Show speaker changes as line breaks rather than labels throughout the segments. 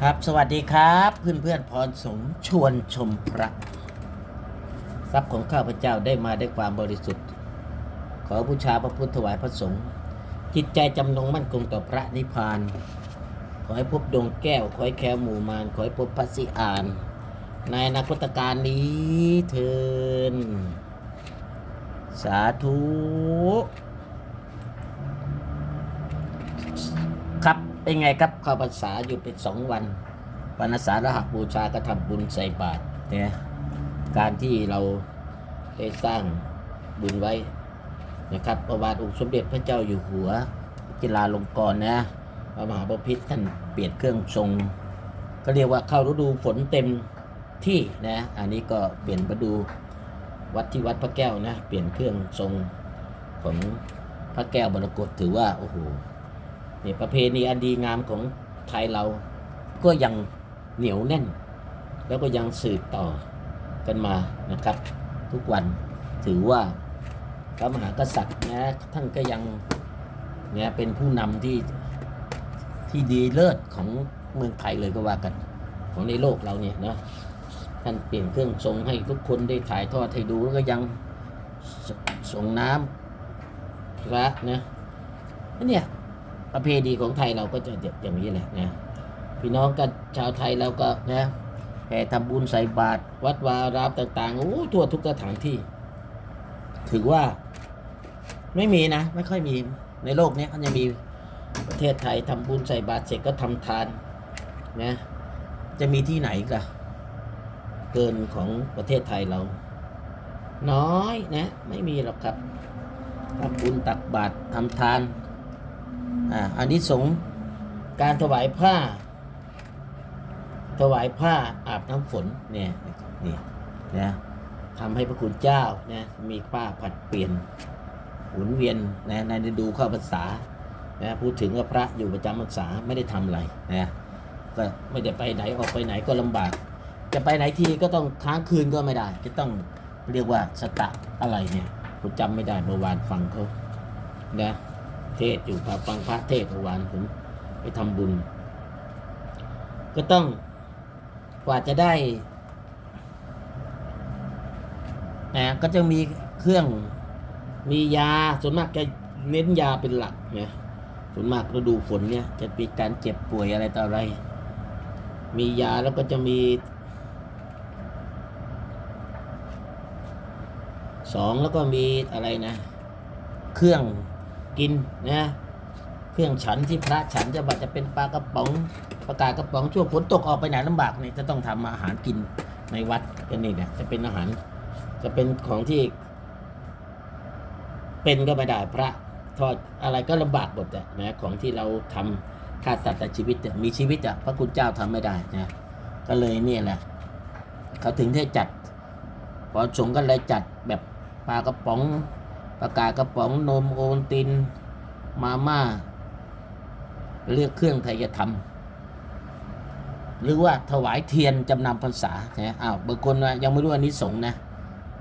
ครับสวัสดีครับเพื่อนเพื่อนพรสงชวนชมพระทรัพย์ของข้าพเจ้าได้มาด้วยความบริสุทธิ์ ขอบูชาพระพุทธถวายพระสงฆ์จิตใจจำนงมั่นคงต่อพระนิพพาน ขอให้พบดวงแก้ว ขอให้แคล้วหมู่มารขอให้พบพระสิอาน ในอนาคตการนี้เทินสาธุ ครับ เป็นไงครับข้าพรรษาอยู่เป็นสองวันวันอาสาฬหบูชาก็ทำบุญใส่บาตรเนี่ยการที่เราได้สร้างบุญไว้นะครับประวัติองค์สมเด็จพระเจ้าอยู่หัวจิลาลงกรณ์นะพระมหาบพิตรท่านเปลี่ยนเครื่องทรง ก็เรียกว่าเข้าฤดูฝนเต็มที่นะอันนี้ก็เปลี่ยนมาดูวัดที่วัดพระแก้วนะเปลี่ยนเครื่องทรงของพระแก้วมรกตถือว่าโอ้โห นี่ประเพณีอันดีงามของไทยเราก็ยังเหนียวแน่น แล้วก็ยังสืบต่อกันมานะครับ ทุกวันถือว่าพระมหากษัตริย์นะท่านก็ยังเนี่ยเป็นผู้นำที่ที่ดีเลิศของเมืองไทยเลยก็ว่ากัน ของในโลกเราเนี่ยนะท่านเปลี่ยนเครื่องทรงให้ทุกคนได้ถ่ายทอดให้ดูแล้วก็ยังสส่งน้ำพระนะเนี่ย ประเพณีของไทยเราก็จะอย่างนี้แหละนะพี่น้องกันชาวไทยเราก็นะแห่ทำบุญใส่บาตรวัดวารามต่างๆโอ้ทั่วทุกสถานที่ ถือว่าไม่มีนะ ไม่ค่อยมีในโลกนี้ก็จะมีประเทศไทยทำบุญใส่บาตรเสร็จก็ทำทานนะจะมีที่ไหนกันเกินของประเทศไทยเรา น้อยนะ ไม่มีหรอกครับทำบุญตักบาตรทำทาน อ่าอันนี้สงการถวายผ้า ถวายผ้าอาบน้ำฝนเนี่ยนี่นะทำให้พระคุณเจ้านะมีผ้าผัดเปลี่ยนหมุนเวียนนะในฤดูเข้าพรรษานะพูดถึงว่าพระอยู่ประจำพรรษาไม่ได้ทำอะไรนะก็ไม่ได้ไปไหนออกไปไหนก็ลำบาก จะไปไหนทีก็ต้องค้างคืนก็ไม่ได้จะต้องเรียกว่าสตะอะไรเนี่ยผมจำไม่ได้เมื่อวานฟังเขานะ เทศอยู่พาฟังพระเทศเมื่อวานผมไปทำบุญ ก็ต้องกว่าจะได้นะก็จะมีเครื่องมียาส่วนมากจะเน้นยาเป็นหลักนะส่วนมากฤดูฝนเนี่ยจะมีการเจ็บป่วยอะไรต่ออะไร มียาแล้วก็จะมีสองแล้วก็มีอะไรนะ เครื่อง กินนะเครื่องฉันที่พระฉันจะบัดจะเป็นปลากระป๋องประกาศกระป๋องช่วงฝนตกออกไปไหนลำบากเนี่ยจะต้องทำอาหารกินในวัดกันนี่เนี่ยจะเป็นอาหาร จะเป็นของที่ เป็นก็ไม่ได้พระทอดอะไรก็ลำบากหมดอะนะของที่เราทำฆ่าสัตว์แต่ชีวิตมีชีวิตอะพระคุณเจ้าทำไม่ได้นะก็เลยเนี่ยแหละเขาถึงได้จัดพอสงก็เลยจัดแบบปลากระป๋อง ประกาศกระป๋องนมโอนติน มาม่าเลือกเครื่องไทยธรรม หรือว่าถวายเทียนจำนำพรรษาเนะอ้าวบางคนยังไม่รู้อันนี้สงนะ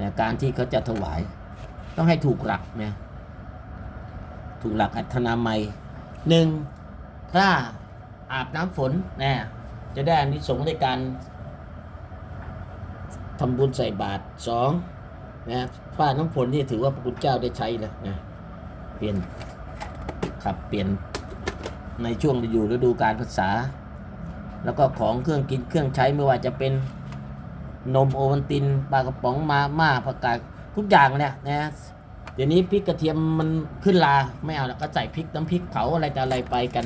นะการที่เขาจะถวาย ต้องให้ถูกหลักนะถูกหลักอัธนามัยหนึ่งถ้าอาบน้ำฝนนะจะได้อันนี้สงส์ในการทำบุญใส่บาตรสองนะ ผ้าน้ำฝนนี่ถือว่าพระคุณเจ้าได้ใช้แล้วนะเปลี่ยนขับเปลี่ยนในช่วงอยู่ฤดูการภาษา แล้วก็ของเครื่องกินเครื่องใช้ไม่ว่าจะเป็นนมโอวัลตินปลากระป๋องมาม่าผักกาดทุกอย่างเนี่ยนะเดี๋ยวนี้พริกกระเทียมมันขึ้นลาไม่เอาแล้วก็ใส่พริกน้ำพริกเผาอะไรแต่อะไรไปกัน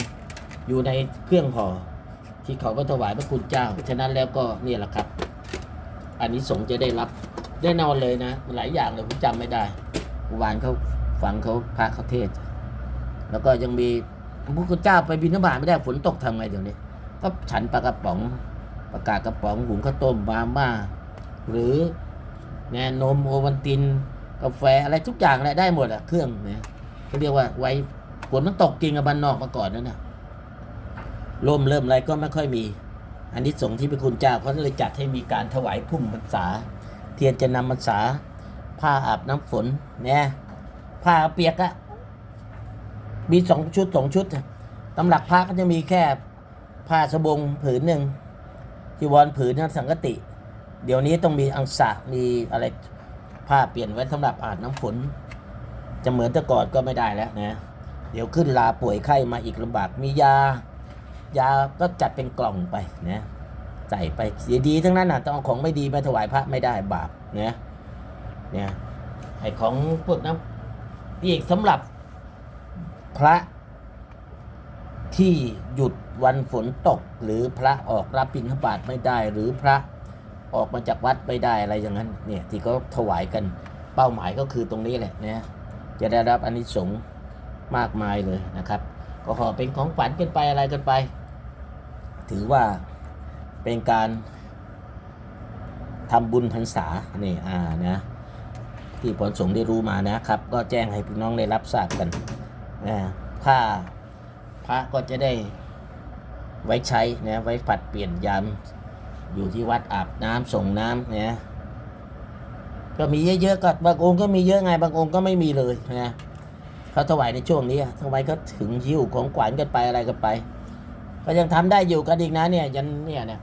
อยู่ในเครื่องห่อที่เขาก็ถวายพระคุณเจ้าฉะนั้นแล้วก็เนี่ยแหละครับ อันนี้สงจะได้รับ แน่นอนเลยนะ หลายอย่างเลยผมจำไม่ได้วานเขาฟังเขาพระเขาเทศ แล้วก็ยังมีพระคุณเจ้าไปบิณฑบาตไม่ได้ฝนตกทำไงเดี๋ยวนี้ ก็ฉันปลากระป๋องประกาศกระป๋องหุงข้าวต้มมาม่า หรือแนนมโอวันติน กาแฟอะไรทุกอย่างอะไรได้หมดอะเครื่องเนี่ยเขาเรียกว่าไว้ฝนมันตกจริงกับบ้านนอกมาก่อนนั่นนะลมเริ่มอะไรก็ไม่ค่อยมี อันนี้สงที่พระคุณเจ้าเขาเลยจัดให้มีการถวายพุ่มพรรษา ทียนจะนำพรรษาผ้าอาบน้ำฝนเนี่ยผ้าเปียกอะมีสองชุดสองชุดอะตำหลักพระก็จะมีแค่ผ้าสบงผืนหนึ่งจีวรผืนนั้นสังกติ เดี๋ยวนี้ต้องมีอังสะมีอะไรผ้าเปลี่ยนไว้สำหรับอาบน้ำฝน จะเหมือนแต่ก่อนก็ไม่ได้แล้วนะเดี๋ยวขึ้นลาป่วยไข้มาอีกลำบากมียา ยาก็จัดเป็นกล่องไปนะ ใส่ไปดีๆทั้งนั้นนะต้องเอาของไม่ดีมาถวายพระไม่ได้บาปเนะเนี่ยไอของพวกนั้นอีกสำหรับพระที่หยุดวันฝนตก หรือพระออกรับบิณฑบาตไม่ได้ หรือพระออกมาจากวัดไม่ได้อะไรอย่างนั้นเนี่ยที่เขาถวายกันเป้าหมายก็คือตรงนี้แหละนะจะได้รับอานิสงส์มากมายเลยนะครับ ก็ขอเป็นของฝันกันไปอะไรกันไป ถือว่า เป็นการทำบุญพรรษานี่อ่านะที่ผลสงได้รู้มานะครับ ก็แจ้งให้พี่น้องได้รับทราบกันนะผ้าพระก็จะได้ไว้ใช้นะไว้ผัดเปลี่ยนยามอยู่ที่วัดอาบน้ำส่งน้ำนะก็มีเยอะๆก็บางองค์ก็มีเยอะไงบางองค์ก็ไม่มีเลยนะเขาถวายในช่วงนี้ถวายก็ถึงหิ้วของขวัญกันไปอะไรกันไป ก็ยังทำได้อยู่กันอีกนะเนี่ยยันเนี่ยเนี่ย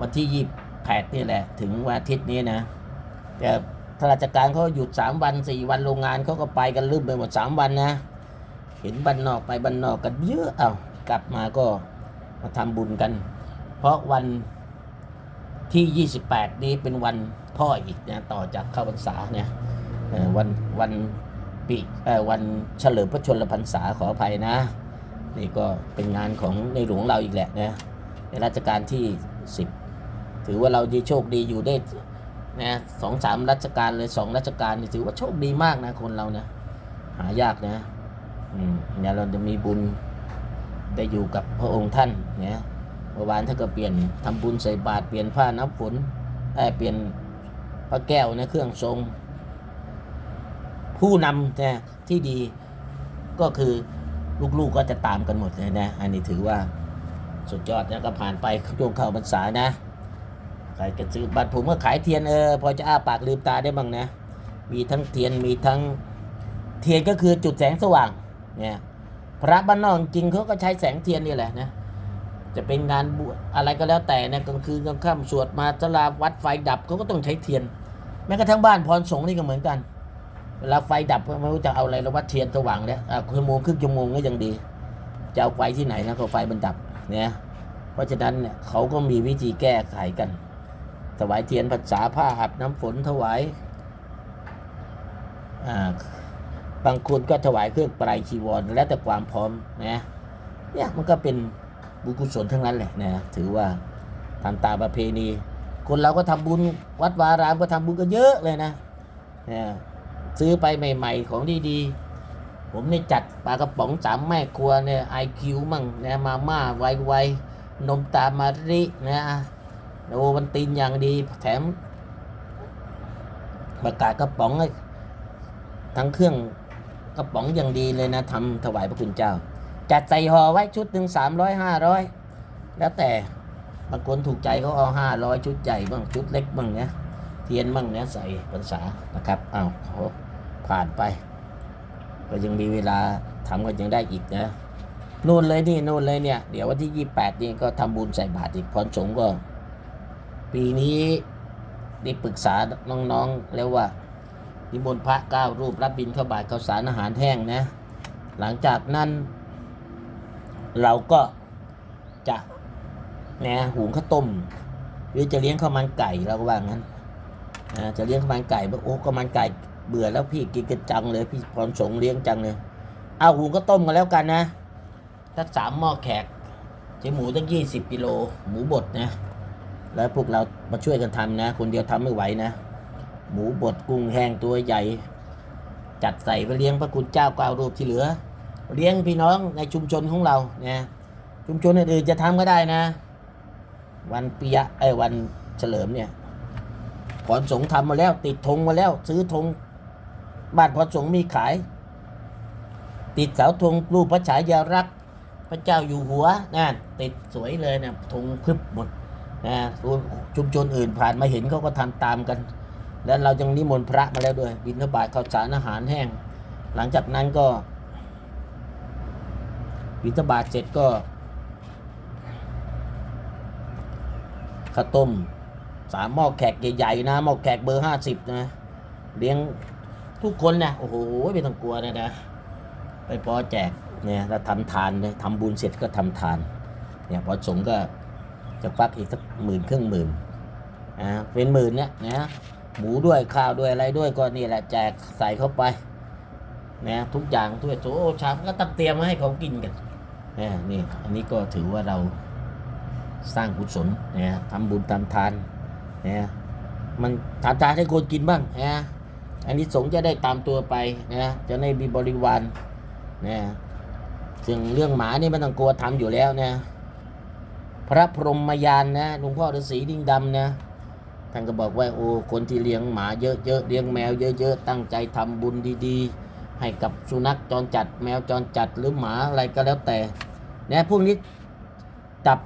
วันที่ยี่แปดนี่แหละ ถึงวันอาทิตย์นี้นะแต่ข้าราชการเขาหยุดสามวันสี่วันโรงงานเขาก็ไปกันลืมไปหมดสามวันนะ เห็นบ้านนอกไปบ้านนอกกันเยอะเอากลับมาก็มาทำบุญกัน เพราะวันที่ 28 นี้เป็นวันพ่ออีกนะต่อจากเข้าพรรษาเนี่ยวันวันปีวันเฉลิมพระชนมพรรษาขออภัยนะ นี่ก็เป็นงานของในหลวงเราอีกแหละนะในรัชกาลที่ 10 ถือว่าเราดีโชคดีอยู่ได้นะสองสามรัชกาลเลยสองรัชกาลนี่ถือว่าโชคดีมากนะคนเรานะหายากนะอืมเนี่ยเราจะมีบุญได้อยู่กับพระองค์ท่านเนี่ยเมื่อวานถ้าก็เปลี่ยนทำบุญใส่บาตรเปลี่ยนผ้าน้ำฝนเอ้ยเปลี่ยนพระแก้วนะเครื่องทรง ผู้นำนะที่ดีก็คือลูกๆก็จะตามกันหมดเลยนะ อันนี้ถือว่า สุดยอดนะก็ผ่านไปช่วงเข้าพรรษานะใครจะซื้อบัตรผมก็ขายเทียนเออพอจะอ้าปากลืมตาได้บ้างนะ มีทั้งเทียนมีทั้งเทียนก็คือจุดแสงสว่างเนี่ยพระบ้านนอกจริงเขาก็ใช้แสงเทียนนี่แหละนะจะเป็นงานบวชอะไรก็แล้วแต่นะกลางคืนกลางค่ำสวดมาตลาวัดไฟดับเขาก็ต้องใช้เทียน แม้กระทั่งบ้านพรสงนี่ก็เหมือนกันเวลาไฟดับก็ไม่รู้จะเอาอะไรแล้ววัดเทียนสว่างแล้วอะชั่วโมงครึ่งชั่วโมงก็ยังดี จะเอาไฟที่ไหนนะก็ไฟมันดับ เนี่ยเพราะฉะนั้นเนี่ยเขาก็มีวิธีแก้ไขกัน ถวายเทียนภาษาผ้าอาบน้ำฝนถวายาบางคนก็ถวายเครื่องไตรชีวรแล้วแต่ความพร้อมนะเนี่ยมันก็เป็นบุญกุศลทั้งนั้นแหละนะถือว่าทำตามประเพณี คนเราก็ทำบุญวัดวารามก็ทำบุญกันเยอะเลยนะนี่ยซื้อไปใหม่ ๆ ของดีๆ ผมนี่จัดปลากระป๋องสามแม่ครัวเนี่ยไอคิวมั่งนะมาม่าไวๆนมตามารินะโอวันตินอย่างดี แถมประกาศกระป๋องทั้งเครื่องกระป๋องอย่างดีเลยนะทำถวายพระคุณเจ้า จัดใส่ห่อไว้ชุดหนึ่งสามร้อยห้าร้อยแล้วแต่บางคนถูกใจเขาเอาห้าร้อยชุดใหญ่บ้างชุดเล็กบ้างเนี่ยเทียนบ้างเนี่ยใส่พรรษานะครับอ้าวโหผ่านไป ก็ยังมีเวลาทำกันยังได้อีกนะนู่นเลยนี่นู่นเลยเนี่ย เดี๋ยววันที่ยี่แปดนี่ก็ทำบุญใส่บาตรอีกพรสงฆ์ก็ ปีนี้ได้ปรึกษาน้องๆแล้วว่า นิมนต์พระเก้ารูปรับบิณฑบาตข้าวสารอาหารแห้งนะ หลังจากนั้น เราก็จะนะหุงข้าวต้ม หรือจะเลี้ยงข้าวมันไก่เราก็ว่างั้นจะเลี้ยงข้าวมันไก่โอ้ข้าวมันไก่ เบื่อแล้วพี่กินกันจังเลย พี่พรสงเลี้ยงจังเลย เอาหุงก็ต้มกันแล้วกันนะถ้าสามหม้อแขกใช้หมูตั้งยี่สิบกิโลหมูบดนะ แล้วพวกเรามาช่วยกันทำนะ คนเดียวทำไม่ไหวนะ หมูบดกุ้งแห้งตัวใหญ่ จัดใส่ไปเลี้ยงพระคุณเจ้าเก้ารูปที่เหลือ เลี้ยงพี่น้องในชุมชนของเราเนี่ยชุมชนอื่นๆจะทำก็ได้นะ วันปิยะไอ้วันเฉลิมเนี่ยพรสงฆ์ทำมาแล้ว ติดธงมาแล้ว ซื้อธง บ้านพรสงฆ์มีขาย ติดเสาธงรูปพระฉายารักษ์พระเจ้าอยู่หัวนั่นติดสวยเลยนะธงพึบหมดนะชุมชนอื่นผ่านมาเห็นเขาก็ทำตามกัน แล้วเรายังนิมนต์พระมาแล้วด้วย บิณฑบาตข้าวสารอาหารแห้ง หลังจากนั้นก็ บิณฑบาตเสร็จก็ข้าวต้มสามหม้อแขกใหญ่ๆนะหม้อแขกเบอร์ห้าสิบนะ เลี้ยง ทุกคนนะโอ้โหไม่ต้องกลัวนะนะไปพอแจกเนี่ยแล้วทำทานเลยทำบุญเสร็จก็ทำทานเนี่ยพอสงก็จะฟักอีกสักหมื่นครึ่งหมื่นอ่าเป็นหมื่นเนี่ยนะหมูด้วยข้าวด้วยอะไรด้วยก็นี่แหละแจกใส่เข้าไปนะทุกอย่างถ้วยโถชามก็ตักเตรียมมาให้เขากินกันเนี่ยนี่อันนี้ก็ถือว่าเราสร้างกุศลเนี่ยทำบุญทำทานเนี่ยมันทำทานให้คนกินบ้างนะ อันนี้สงฆ์จะได้ตามตัวไปนะจะได้มีบริวารนะซึ่งเรื่องหมานี่ไม่ต้องกลัวทำอยู่แล้วนะพระพรหมยานนะหลวงพ่อฤาษีดิ่งดำนะท่านก็บอกว่าโอ้คนที่เลี้ยงหมาเยอะๆเลี้ยงแมวเยอะๆตั้งใจทำบุญดีๆ ให้กับสุนัขจรจัด แมวจรจัดหรือหมาอะไรก็แล้วแต่นะพวกนี้จับ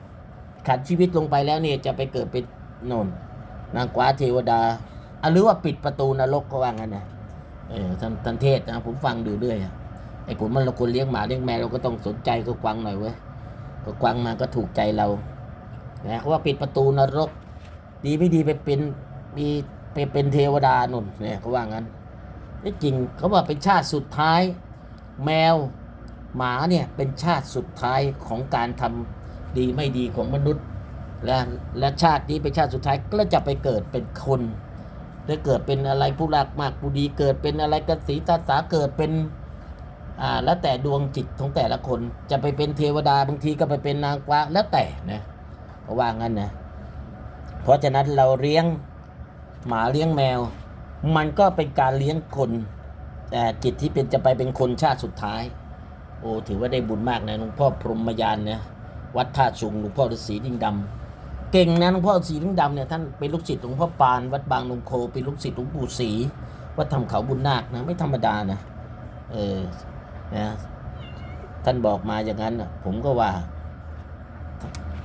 ขัดชีวิตลงไปแล้วเนี่ยจะไปเกิดเป็นนนนางกว้าเทวดา หรือว่าปิดประตูนรกก็ว่างั้นนะเออท่านท่านเทศนะผมฟังดูด้วยอะไอ้ผมมันเราคนเลี้ยงหมาเลี้ยงแมวเราก็ต้องสนใจก็กวางหน่อยเว้ยก็กวางมาก็ถูกใจเรานะเขาว่าปิดประตูนรก ดีไม่ดีไปเป็นมีไปเป็นเทวดาหนุนเนี่ยเขาว่างั้นนี่จริงเขาว่าเป็นชาติสุดท้าย แมวหมาเนี่ยเป็นชาติสุดท้ายของการทำดีไม่ดีของมนุษย์ และและชาตินี้เป็นชาติสุดท้ายก็จะไปเกิดเป็นคน ได้เกิดเป็นอะไรผู้รักมากผู้ดีเกิดเป็นอะไรกสีตาสาเกิดเป็นอ่าแล้วแต่ดวงจิตของแต่ละคน จะไปเป็นเทวดาบางทีก็ไปเป็นนางฟ้าแล้วแต่นะเพราะว่างั้นนะเพราะฉะนั้นเราเลี้ยงหมาเลี้ยงแมว มันก็เป็นการเลี้ยงคนแต่จิตที่เป็นจะไปเป็นคนชาติสุดท้าย โอ้ถือว่าได้บุญมากนะหลวงพ่อพรหมยานนะวัดท่าชุงหลวงพ่อฤาษีดิ่งดำ เก่งนะหลวงพ่อฤาษีดิ่งดำเนี่ยท่านเป็นลูกศิษย์หลวงพ่อปานวัดบางนงโคเป็นลูกศิษย์หลวงปู่ศรีวัดทำเขาบุญนาคนะไม่ธรรมดานะเออนะท่านบอกมาอย่างนั้นนะผมก็ว่า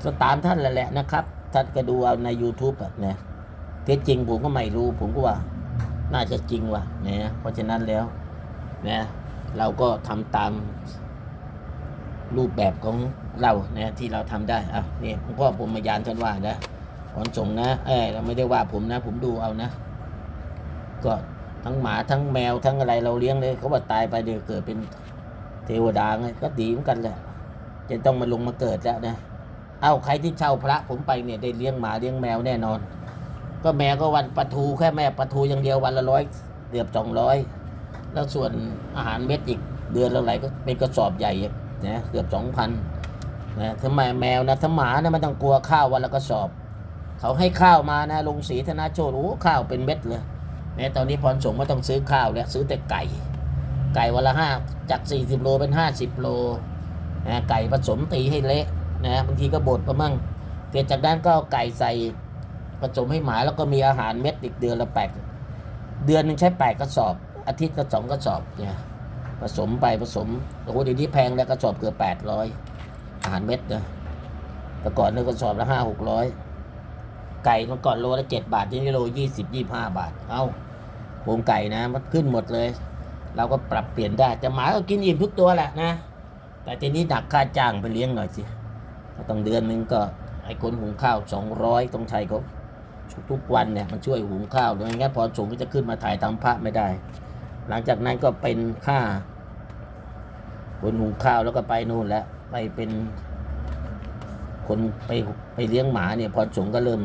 ก็ตามท่านแหละแหละนะครับท่านก็ดูเอาใน YouTube อะนะเท็จจริงผมก็ไม่รู้ ผมก็ว่า น่าจะจริงว่ะนะเพราะฉะนั้นแล้วนะเราก็ทำตาม รูปแบบของเรานะที่เราทำได้อะนี่หลวงพ่อผมมายานท่านว่านะขอนส่งนะเอ้เราไม่ได้ว่าผมนะ ผมดูเอานะ ก็ทั้งหมาทั้งแมวทั้งอะไรเราเลี้ยงเลยเขาบอกตายไปเดี๋ยวเกิดเป็นเทวดาไงก็ดีเหมือนกันแหละจะต้องมาลงมาเกิดแล้วนะ เอ้าใครที่เช่าพระผมไปเนี่ยได้เลี้ยงหมาเลี้ยงแมวแน่นอน ก็แมวก็วันปลาทูแค่แม่ปลาทูอย่างเดียววันละร้อยเกือบสองร้อยแล้วส่วนอาหารเม็ดอีกเดือนละไหรก็เป็นกระสอบใหญ่ นะเกือบสองพันนะถ้าแมแมวนะถ้าหมานะไม่ต้องกลัวข้าววันละกระสอบ เขาให้ข้าวมานะลงสีธนาโชตโอ้ข้าวเป็นเม็ดเลยแม้ตอนนี้พรสงไม่ต้องซื้อข้าวแล้วซื้อแต่ไก่ ไก่วันละห้าจาก 40 โลเป็น 50 โลนะไก่ผสมตีให้เละนะบางทีก็บดประมั่งเสร็จจากนั้นก็เอาไก่ใส่ผสมให้หมาแล้วก็มีอาหารเม็ดอีกเดือนละแปดเดือนหนึงใช้แปดกระสอบ อาทิตย์ละสองกระสอบเนี่ย ผสมไปผสมโอ้โหเดี๋ยวนี้แพงแล้วกระสอบเกือบแปดร้อยอาหารเม็ดนะแต่ก่อนเนี่ยกระสอบละห้าหกร้อยไก่เมื่อก่อนโลละเจ็ดบาทที่นี่โลยี่สิบยี่ห้าบาท เอาโครงไก่นะมันขึ้นหมดเลย เราก็ปรับเปลี่ยนได้แต่หมาก็กินอิ่มทุกตัวแหละนะ แต่ทีนี้ดักค่าจ้างไปเลี้ยงหน่อยสิต้องเดือนหนึงก็ไอ้คนหุงข้าวสองร้อยต้องใช้เขาทุกวันเนี่ยมันช่วยหุงข้าวดยงั้นพอสงก็จะขึ้นมาถ่ายทำพระไม่ได้ หลังจากนั้นก็เป็นค่าคนหุงข้าวแล้วก็ไปนู่นแล้วไปเป็น คนไปไปเลี้ยงหมาเนี่ยพรสงก็เริ่ม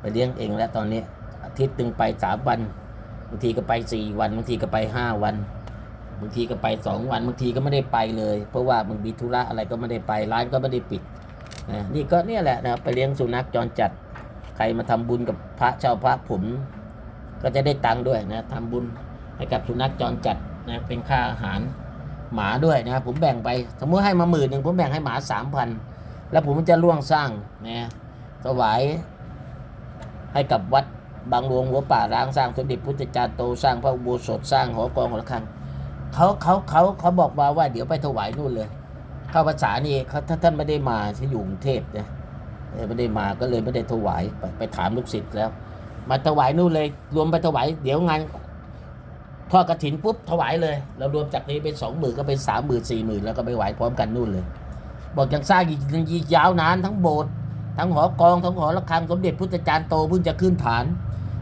ไปเลี้ยงเองแล้วตอนนี้ อาทิตย์หนึ่งไปสามวันบางทีก็ไปสี่วันบางทีก็ไปห้าวันบางทีก็ไปสองวันบางทีก็ไม่ได้ไปเลย เพราะว่ามึงมีธุระอะไรก็ไม่ได้ไปร้านก็ไม่ได้ปิดนะนี่ก็เนี่ยแหละนะไปเลี้ยงสุนัขจรจัด ใครมาทำบุญกับพระเจ้าพระผม ก็จะได้ตังค์ด้วยนะทำบุญ ให้กับสุนัขจรจัดนะเป็นค่าอาหารหมาด้วยนะผมแบ่งไปสมมติให้มาหมื่นหนึ่งผมแบ่งให้หมาสามพันแล้วผมจะร่วงสร้างนะถวายให้กับวัดบางหลวงหัวป่าร้างสร้างสมเด็จพุทธจารย์โตสร้างพระอุโบสถสร้างหอกองหอระฆังเขาเขาเขาเขาบอกมาว่าเดี๋ยวไปถวายนู่นเลย เข้าภาษานี่เขาถ้าท่านไม่ได้มาที่อยู่กรุงเทพเนี่ยไม่ได้มาก็เลยไม่ได้ถวายไปไปถามลูกศิษย์แล้ว มาถวายนู่นเลย รวมไปถวายเดี๋ยวงาน ทอดกระถินปุ๊บถวายเลย เรารวมจากนี้เป็นสองหมื่นก็เป็นสามหมื่นสี่หมื่นแล้วก็ไปไหวพร้อมกันนู่นเลย บอกยังสร้างอีกอีกยาวนานทั้งโบสถ์ทั้งหอกองทั้งหอระฆังสมเด็จพุทธจารย์โตเพิ่งจะขึ้นฐาน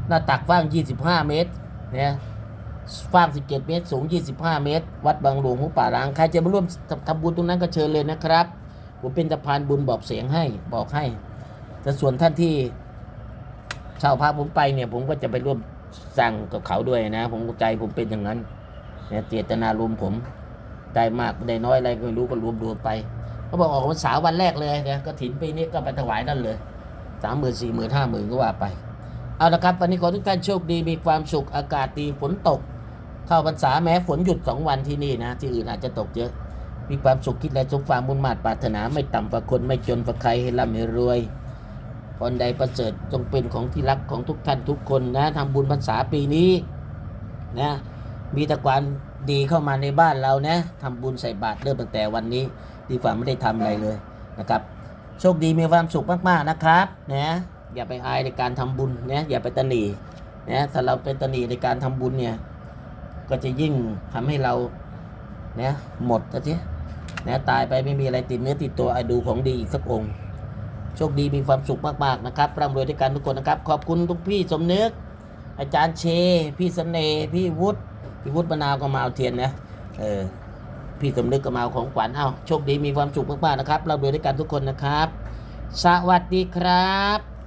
หน้าตักกว้าง 25 เมตรเนี่ยกว้าง 17 เมตร สูง 25 เมตร วัดบางหลวงหูป่าร้าง ใครจะมาร่วมทำบุญตรงนั้นก็เชิญเลยนะครับ ผมเป็นสะพานบุญบอกเสียงให้บอกให้แต่ส่วนท่านที่เช่าพาผมไปเนี่ยผมก็จะไปร่วม สั่งกับเขาด้วยนะ ผมใจผมเป็นอย่างนั้นเนี่ยเจตนารมผมได้มากได้น้อยอะไรก็ไม่รู้ก็รวมรวมไปเขาบอกออกวันเสาวันแรกเลยเนี่ยก็ถินปีนี้ก็ไปถวายนั่นเลยสามหมื่นสี่หมื่นห้าหมื่นก็ว่าไป เอาละครับ วันนี้ขอทุกท่านโชคดีมีความสุขอากาศดีฝนตก เข้าพรรษาแม้ฝนหยุดสองวันที่นี่นะ ที่อื่นอาจจะตกเยอะ มีความสุขคิดและสมความมุ่งมา่ปรารถนาไม่ต่ำกว่าคนไม่จนกว่าใครให้ร่ำให้รวย คนใดประเสริฐจงเป็นของที่รักของทุกท่านทุกคนนะทำบุญพรรษาปีนี้นะมีตะความดีเข้ามาในบ้านเรานะทำบุญใส่บาตรเริ่มตั้งแต่วันนี้ ดีกว่าไม่ได้ทำอะไรเลยนะครับ โชคดีมีความสุขมากๆนะครับนะอย่าไปอายในการทำบุญนะอย่าไปตะหนีนะถ้าเราเป็นตะหนีในการทำบุญเนี่ยก็จะยิ่งทำให้เรานะหมดซะทีนะตายไปไม่มีอะไรติดเนื้อติดตัวไอ้ดูของดีอีกสักองค์ โชคดีมีความสุขมากๆนะครับร่ำรวยด้วยกันทุกคนนะครับ ขอบคุณทุกพี่สมนึก อาจารย์เช พี่เสน่ห์พี่วุฒิพี่วุฒิมะนาวก็มาเอาเทียนนะเออพี่สมนึกก็มาเอาของขวัญเอ้าโชคดีมีความสุขมากๆนะครับร่ำรวยด้วยกันทุกคนนะครับ สวัสดีครับ